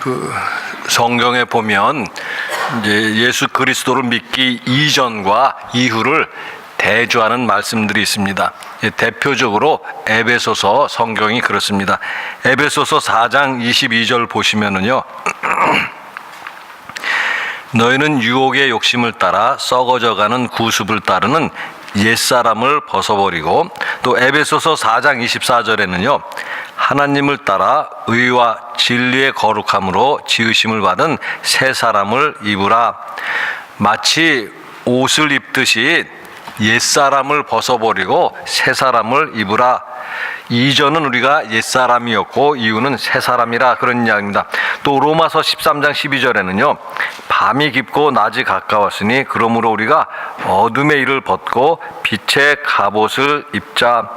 그 성경에 보면 이제 예수 그리스도를 믿기 이전과 이후를 대조하는 말씀들이 있습니다. 예, 대표적으로 에베소서 성경이 그렇습니다. 에베소서 4장 22절 보시면은요. 너희는 유혹의 욕심을 따라 썩어져가는 구습을 따르는 옛사람을 벗어버리고 또 에베소서 4장 24절에는요 하나님을 따라 의와 진리의 거룩함으로 지으심을 받은 새 사람을 입으라 마치 옷을 입듯이 옛사람을 벗어버리고 새 사람을 입으라 이전은 우리가 옛사람이었고 이후는 새 사람이라 그런 이야기입니다. 또 로마서 13장 12절에는요. 밤이 깊고 낮이 가까웠으니 그러므로 우리가 어둠의 일을 벗고 빛의 갑옷을 입자.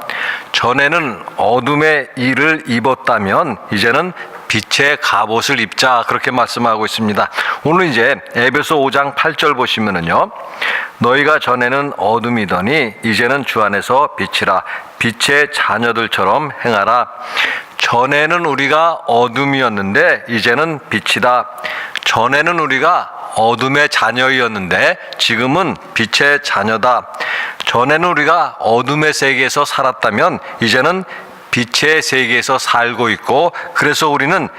전에는 어둠의 일을 입었다면 이제는 빛의 갑옷을 입자 그렇게 말씀하고 있습니다. 오늘 이제 에베소 5장 8절 보시면은요. 너희가 전에는 어둠이더니 이제는 주 안에서 빛이라 빛의 자녀들처럼 행하라. 전에는 우리가 어둠이었는데 이제는 빛이다. 전에는 우리가 어둠의 자녀이었는데 지금은 빛의 자녀다. 전에는 우리가 어둠의 세계에서 살았다면 이제는 빛의 세계에서 살고 있고 그래서 우리는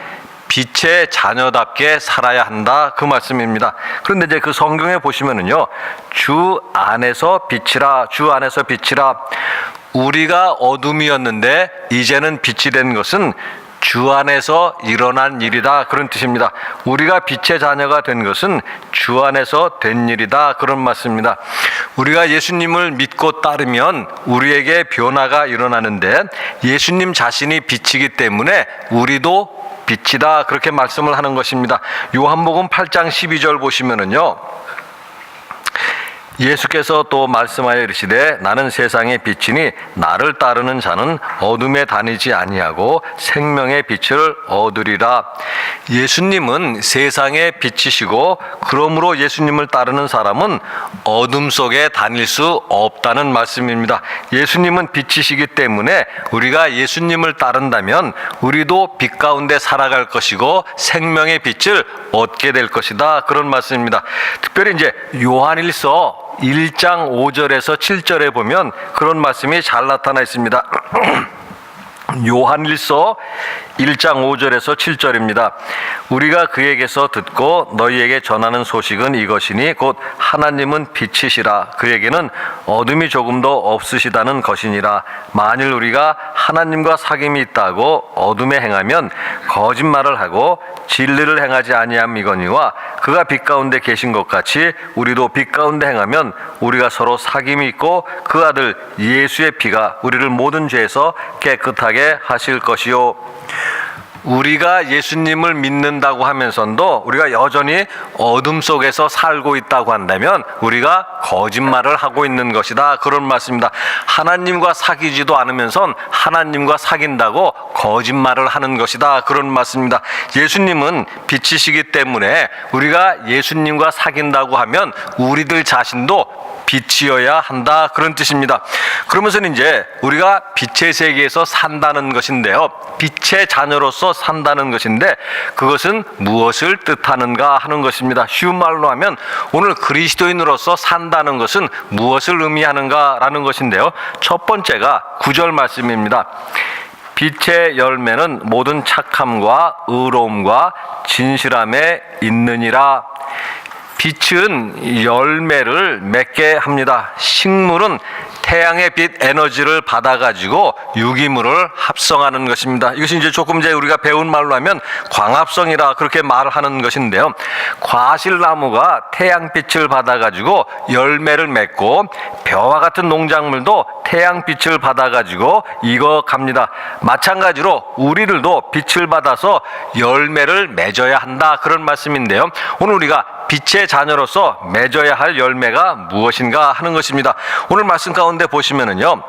빛의 자녀답게 살아야 한다 그 말씀입니다. 그런데 이제 그 성경에 보시면은요 주 안에서 빛이라 주 안에서 빛이라 우리가 어둠이었는데 이제는 빛이 된 것은 주 안에서 일어난 일이다 그런 뜻입니다. 우리가 빛의 자녀가 된 것은 주 안에서 된 일이다 그런 말씀입니다. 우리가 예수님을 믿고 따르면 우리에게 변화가 일어나는데 예수님 자신이 빛이기 때문에 우리도 빛이다 그렇게 말씀을 하는 것입니다. 요한복음 8장 12절 보시면은요. 예수께서 또 말씀하여 이르시되 나는 세상의 빛이니 나를 따르는 자는 어둠에 다니지 아니하고 생명의 빛을 얻으리라. 예수님은 세상의 빛이시고 그러므로 예수님을 따르는 사람은 어둠 속에 다닐 수 없다는 말씀입니다. 예수님은 빛이시기 때문에 우리가 예수님을 따른다면 우리도 빛 가운데 살아갈 것이고 생명의 빛을 얻게 될 것이다. 그런 말씀입니다. 특별히 이제 요한일서 1장 5절에서 7절에 보면 그런 말씀이 잘 나타나 있습니다. 요한일서 1장 5절에서 7절입니다. 우리가 그에게서 듣고 너희에게 전하는 소식은 이것이니 곧 하나님은 빛이시라 그에게는 어둠이 조금도 없으시다는 것이니라 만일 우리가 하나님과 사귐이 있다고 어둠에 행하면 거짓말을 하고 진리를 행하지 아니함이거니와 그가 빛 가운데 계신 것 같이 우리도 빛 가운데 행하면 우리가 서로 사귐이 있고 그 아들 예수의 피가 우리를 모든 죄에서 깨끗하게 하실 것이요 우리가 예수님을 믿는다고 하면서도 우리가 여전히 어둠 속에서 살고 있다고 한다면 우리가 거짓말을 하고 있는 것이다. 그런 말씀입니다. 하나님과 사귀지도 않으면서 하나님과 사귄다고 거짓말을 하는 것이다. 그런 말씀입니다. 예수님은 빛이시기 때문에 우리가 예수님과 사귄다고 하면 우리들 자신도 빛이어야 한다 그런 뜻입니다. 그러면서는 이제 우리가 빛의 세계에서 산다는 것인데요. 빛의 자녀로서 산다는 것인데 그것은 무엇을 뜻하는가 하는 것입니다. 쉬운 말로 하면 오늘 그리스도인으로서 산다는 것은 무엇을 의미하는가라는 것인데요. 첫 번째가 구절 말씀입니다. 빛의 열매는 모든 착함과 의로움과 진실함에 있느니라. 빛은 열매를 맺게 합니다. 식물은 태양의 빛 에너지를 받아가지고 유기물을 합성하는 것입니다. 이것이 이제 조금 전에 우리가 배운 말로 하면 광합성이라 그렇게 말하는 것인데요. 과실나무가 태양빛을 받아가지고 열매를 맺고 벼와 같은 농작물도 태양빛을 받아가지고 익어갑니다. 마찬가지로 우리들도 빛을 받아서 열매를 맺어야 한다 그런 말씀인데요. 오늘 우리가 빛의 자녀로서 맺어야 할 열매가 무엇인가 하는 것입니다. 오늘 말씀 가운데 보시면은요.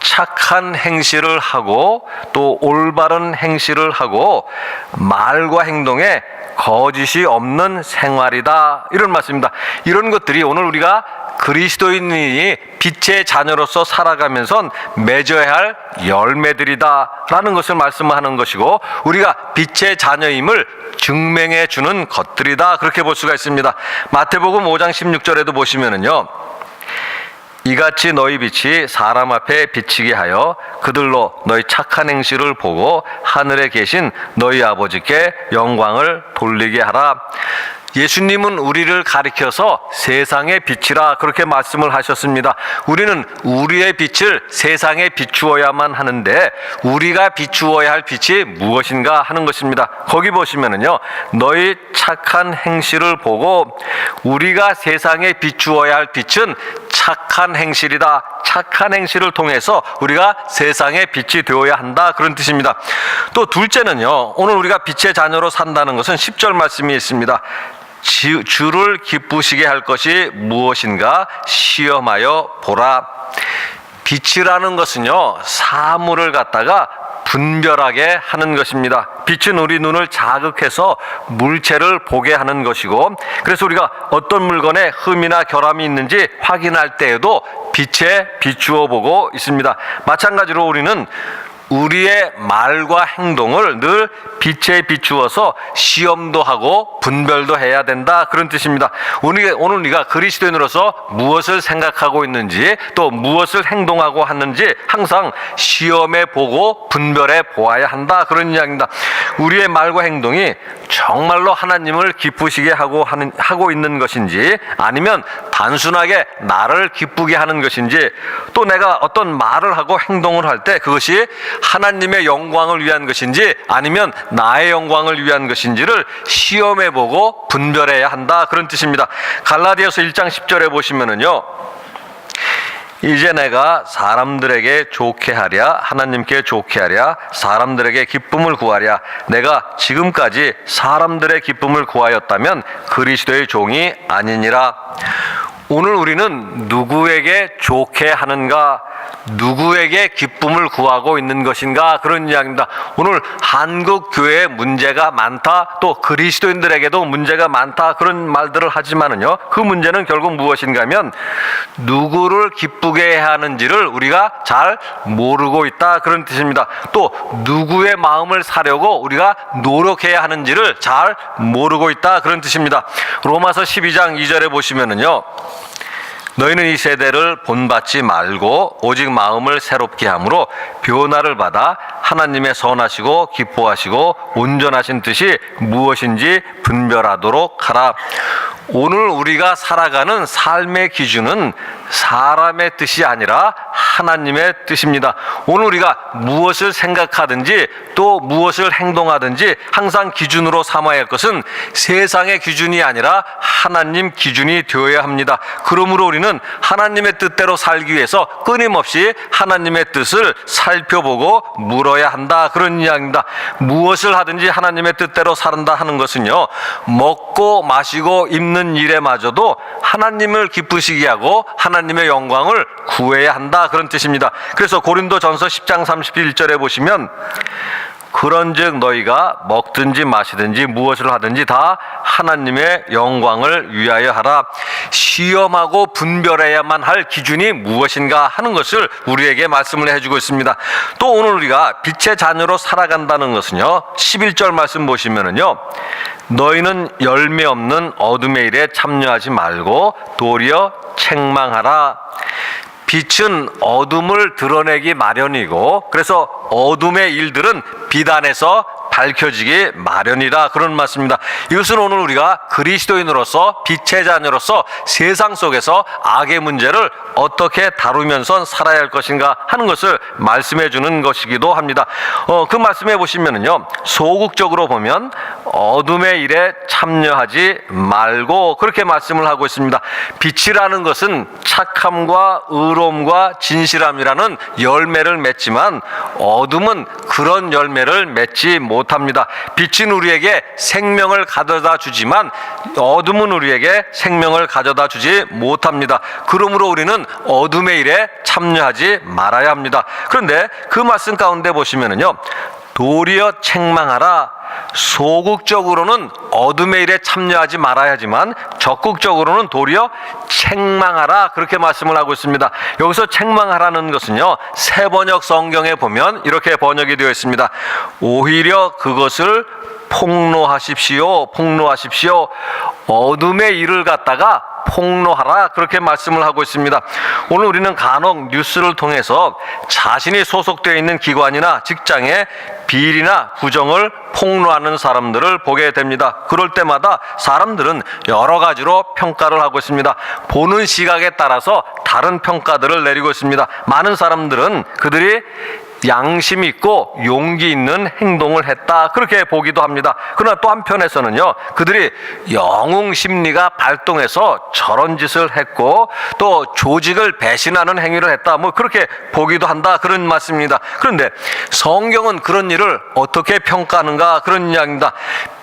착한 행실을 하고 또 올바른 행실을 하고 말과 행동에 거짓이 없는 생활이다. 이런 말씀입니다. 이런 것들이 오늘 우리가 그리스도인이 빛의 자녀로서 살아가면서 맺어야 할 열매들이다라는 것을 말씀하는 것이고 우리가 빛의 자녀임을 증명해 주는 것들이다 그렇게 볼 수가 있습니다. 마태복음 5장 16절에도 보시면은요. 이같이 너희 빛이 사람 앞에 비치게 하여 그들로 너희 착한 행실을 보고 하늘에 계신 너희 아버지께 영광을 돌리게 하라. 예수님은 우리를 가리켜서 세상의 빛이라 그렇게 말씀을 하셨습니다. 우리는 우리의 빛을 세상에 비추어야만 하는데 우리가 비추어야 할 빛이 무엇인가 하는 것입니다. 거기 보시면은요. 너희 착한 행실을 보고 우리가 세상에 비추어야 할 빛은 착한 행실이다. 착한 행실을 통해서 우리가 세상의 빛이 되어야 한다. 그런 뜻입니다. 또 둘째는요. 오늘 우리가 빛의 자녀로 산다는 것은 10절 말씀이 있습니다. 지- 주를 기쁘시게 할 것이 무엇인가 시험하여 보라. 빛이라는 것은요, 사물을 갖다가 분별하게 하는 것입니다. 빛은 우리 눈을 자극해서 물체를 보게 하는 것이고, 그래서 우리가 어떤 물건에 흠이나 결함이 있는지 확인할 때에도 빛에 비추어 보고 있습니다. 마찬가지로 우리는 우리의 말과 행동을 늘 빛에 비추어서 시험도 하고 분별도 해야 된다 그런 뜻입니다. 오늘 오늘 우리가 그리스도인으로서 무엇을 생각하고 있는지 또 무엇을 행동하고 하는지 항상 시험해 보고 분별해 보아야 한다 그런 이야기입니다. 우리의 말과 행동이 정말로 하나님을 기쁘시게 하고 하는 하고 있는 것인지 아니면 단순하게 나를 기쁘게 하는 것인지 또 내가 어떤 말을 하고 행동을 할 때 그것이 하나님의 영광을 위한 것인지 아니면 나의 영광을 위한 것인지를 시험해 보고 분별해야 한다 그런 뜻입니다. 갈라디아서 1장 10절에 보시면은요. 이제 내가 사람들에게 좋게 하랴 하나님께 좋게 하랴 사람들에게 기쁨을 구하랴 내가 지금까지 사람들의 기쁨을 구하였다면 그리스도의 종이 아니니라. 오늘 우리는 누구에게 좋게 하는가 누구에게 기쁨을 구하고 있는 것인가 그런 이야기입니다. 오늘 한국 교회에 문제가 많다 또 그리스도인들에게도 문제가 많다 그런 말들을 하지만은요 그 문제는 결국 무엇인가면 누구를 기쁘게 해야 하는지를 우리가 잘 모르고 있다 그런 뜻입니다. 또 누구의 마음을 사려고 우리가 노력해야 하는지를 잘 모르고 있다 그런 뜻입니다. 로마서 12장 2절에 보시면은요. 너희는 이 세대를 본받지 말고 오직 마음을 새롭게 함으로 변화를 받아 하나님의 선하시고 기뻐하시고 온전하신 뜻이 무엇인지 분별하도록 하라. 오늘 우리가 살아가는 삶의 기준은 사람의 뜻이 아니라 하나님의 뜻입니다. 오늘 우리가 무엇을 생각하든지 또 무엇을 행동하든지 항상 기준으로 삼아야 할 것은 세상의 기준이 아니라 하나님 기준이 되어야 합니다. 그러므로 우리는 하나님의 뜻대로 살기 위해서 끊임없이 하나님의 뜻을 살펴보고 물어야 한다. 그런 이야기입니다. 무엇을 하든지 하나님의 뜻대로 살다 하는 것은요. 먹고 마시고 입는 일에마저도 하나님을 기쁘시게 하고 하나님의 영광을 구해야 한다. 그런 뜻입니다. 그래서 고린도 전서 10장 31절에 보시면 그런즉 너희가 먹든지 마시든지 무엇을 하든지 다 하나님의 영광을 위하여 하라. 시험하고 분별해야만 할 기준이 무엇인가 하는 것을 우리에게 말씀을 해주고 있습니다. 또 오늘 우리가 빛의 자녀로 살아간다는 것은요. 11절 말씀 보시면은요. 너희는 열매 없는 어둠의 일에 참여하지 말고 도리어 책망하라. 빛은 어둠을 드러내기 마련이고 그래서 어둠의 일들은 빛 안에서 밝혀지기 마련이라 그런 말씀입니다. 이것은 오늘 우리가 그리스도인으로서 빛의 자녀로서 세상 속에서 악의 문제를 어떻게 다루면서 살아야 할 것인가 하는 것을 말씀해 주는 것이기도 합니다. 어, 그 말씀해 보시면은요, 소극적으로 보면 어둠의 일에 참여하지 말고 그렇게 말씀을 하고 있습니다. 빛이라는 것은 착함과 의로움과 진실함이라는 열매를 맺지만 어둠은 그런 열매를 맺지 못 합니다. 빛은 우리에게 생명을 가져다 주지만 어둠은 우리에게 생명을 가져다 주지 못합니다. 그러므로 우리는 어둠의 일에 참여하지 말아야 합니다. 그런데 그 말씀 가운데 보시면은요. 도리어 책망하라. 소극적으로는 어둠의 일에 참여하지 말아야지만 적극적으로는 도리어 책망하라 그렇게 말씀을 하고 있습니다. 여기서 책망하라는 것은요 세번역 성경에 보면 이렇게 번역이 되어 있습니다. 오히려 그것을 폭로하십시오, 폭로하십시오. 어둠의 일을 갖다가 폭로하라 그렇게 말씀을 하고 있습니다. 오늘 우리는 간혹 뉴스를 통해서 자신이 소속되어 있는 기관이나 직장에 비리나 부정을 폭로하는 사람들을 보게 됩니다. 그럴 때마다 사람들은 여러 가지로 평가를 하고 있습니다. 보는 시각에 따라서 다른 평가들을 내리고 있습니다. 많은 사람들은 그들이 양심 있고 용기 있는 행동을 했다 그렇게 보기도 합니다. 그러나 또 한편에서는요 그들이 영웅 심리가 발동해서 저런 짓을 했고 또 조직을 배신하는 행위를 했다 뭐 그렇게 보기도 한다 그런 말씀입니다. 그런데 성경은 그런 일을 어떻게 평가하는가 그런 이야기입니다.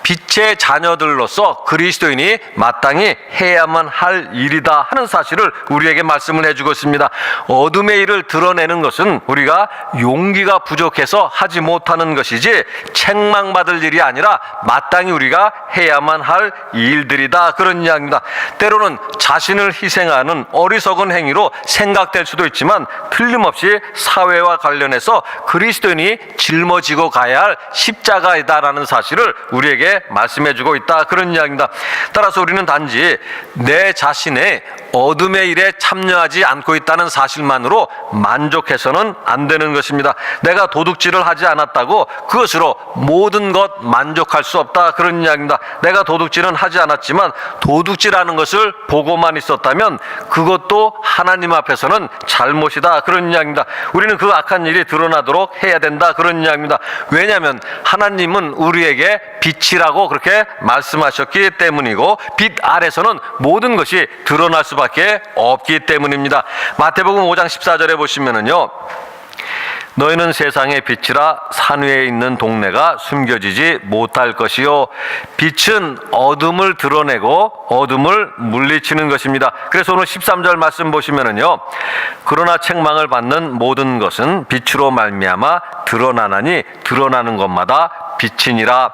빛의 자녀들로서 그리스도인이 마땅히 해야만 할 일이다 하는 사실을 우리에게 말씀을 해주고 있습니다. 어둠의 일을 드러내는 것은 우리가 용기가 부족해서 하지 못하는 것이지 책망받을 일이 아니라 마땅히 우리가 해야만 할 일들이다 그런 이야기입니다. 때로는 자신을 희생하는 어리석은 행위로 생각될 수도 있지만 틀림없이 사회와 관련해서 그리스도인이 짊어지고 가야 할 십자가이다라는 사실을 우리에게 말씀해 주고 있다 그런 이야기입니다. 따라서 우리는 단지 내 자신의 어둠의 일에 참여하지 않고 있다는 사실만으로 만족해서는 안 되는 것입니다. 내가 도둑질을 하지 않았다고 그것으로 모든 것 만족할 수 없다 그런 이야기입니다. 내가 도둑질은 하지 않았지만 도둑질하는 것을 보고만 있었다면 그것도 하나님 앞에서는 잘못이다 그런 이야기입니다. 우리는 그 악한 일이 드러나도록 해야 된다 그런 이야기입니다. 왜냐하면 하나님은 우리에게 빛이라고 그렇게 말씀하셨기 때문이고 빛 아래서는 모든 것이 드러날 수밖에 없기 때문입니다. 마태복음 5장 14절에 보시면은요. 너희는 세상의 빛이라 산 위에 있는 동네가 숨겨지지 못할 것이요 빛은 어둠을 드러내고 어둠을 물리치는 것입니다. 그래서 오늘 13절 말씀 보시면은요. 그러나 책망을 받는 모든 것은 빛으로 말미암아 드러나나니 드러나는 것마다 빛이니라.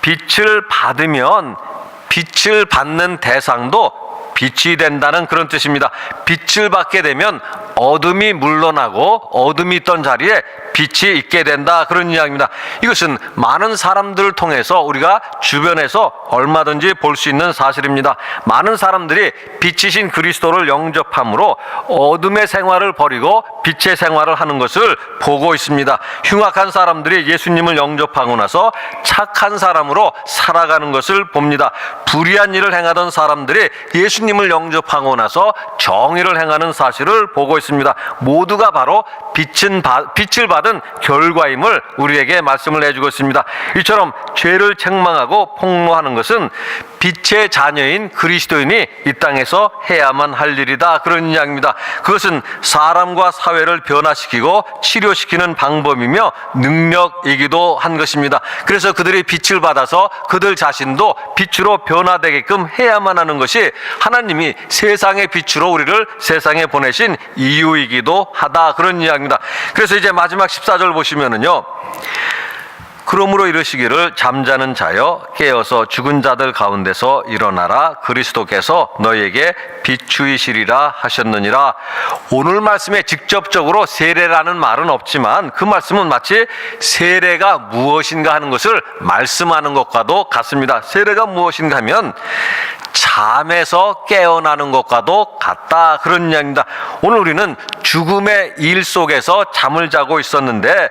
빛을 받으면 빛을 받는 대상도 빛이 된다는 그런 뜻입니다. 빛을 받게 되면 어둠이 물러나고 어둠이 있던 자리에 빛이 있게 된다 그런 이야기입니다. 이것은 많은 사람들을 통해서 우리가 주변에서 얼마든지 볼 수 있는 사실입니다. 많은 사람들이 빛이신 그리스도를 영접함으로 어둠의 생활을 버리고 빛의 생활을 하는 것을 보고 있습니다. 흉악한 사람들이 예수님을 영접하고 나서 착한 사람으로 살아가는 것을 봅니다. 불의한 일을 행하던 사람들이 예수님을 영접하고 나서 정의를 행하는 사실을 보고 있습니다. 모두가 바로 빛은 바- 빛을 받은 결과임을 우리에게 말씀을 해주고 있습니다. 이처럼 죄를 책망하고 폭로하는 것은 빛의 자녀인 그리스도인이 이 땅에서 해야만 할 일이다 그런 이야기입니다. 그것은 사람과 사회를 변화시키고 치료시키는 방법이며 능력이기도 한 것입니다. 그래서 그들이 빛을 받아서 그들 자신도 빛으로 변화되게끔 해야만 하는 것이 하나님이 세상의 빛으로 우리를 세상에 보내신 이유이기도 하다 그런 이야기입니다. 그래서 이제 마지막 14절 보시면은요. 그러므로 이르시기를 잠자는 자여 깨어서 죽은 자들 가운데서 일어나라. 그리스도께서 너희에게 비추이시리라 하셨느니라. 오늘 말씀에 직접적으로 세례라는 말은 없지만 그 말씀은 마치 세례가 무엇인가 하는 것을 말씀하는 것과도 같습니다. 세례가 무엇인가 하면 잠에서 깨어나는 것과도 같다 그런 이야기입니다. 오늘 우리는 죽음의 일 속에서 잠을 자고 있었는데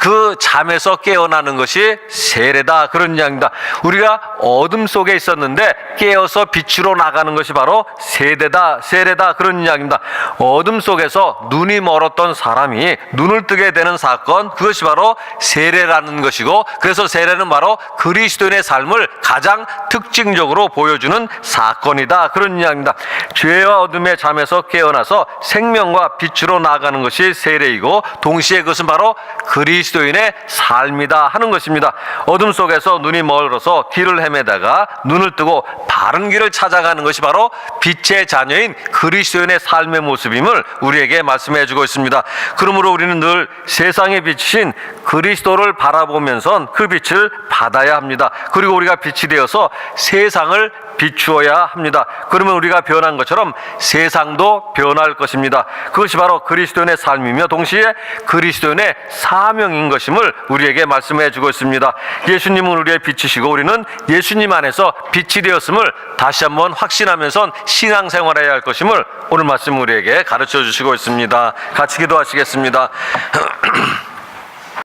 그 잠에서 깨어나는 것이 세례다 그런 이야기입니다. 우리가 어둠 속에 있었는데 깨어서 빛으로 나가는 것이 바로 세대다 세례다 그런 이야기입니다. 어둠 속에서 눈이 멀었던 사람이 눈을 뜨게 되는 사건 그것이 바로 세례라는 것이고 그래서 세례는 바로 그리스도인의 삶을 가장 특징적으로 보여주는 사건 이다. 그런 이야기입니다. 죄와 어둠의 잠에서 깨어나서 생명과 빛으로 나아가는 것이 세례이고 동시에 그것은 바로 그리스도인의 삶이다 하는 것입니다. 어둠 속에서 눈이 멀어서 길을 헤매다가 눈을 뜨고 바른 길을 찾아가는 것이 바로 빛의 자녀인 그리스도인의 삶의 모습임을 우리에게 말씀해 주고 있습니다. 그러므로 우리는 늘 세상에 비치신 그리스도를 바라보면서 그 빛을 받아야 합니다. 그리고 우리가 빛이 되어서 세상을 비추어야 합니다. 그러면 우리가 변한 것처럼 세상도 변할 것입니다. 그것이 바로 그리스도인의 삶이며 동시에 그리스도인의 사명인 것임을 우리에게 말씀해 주고 있습니다. 예수님은 우리의 빛이시고 우리는 예수님 안에서 빛이 되었음을 다시 한번 확신하면서 신앙생활해야 할 것임을 오늘 말씀 우리에게 가르쳐 주시고 있습니다. 같이 기도하시겠습니다.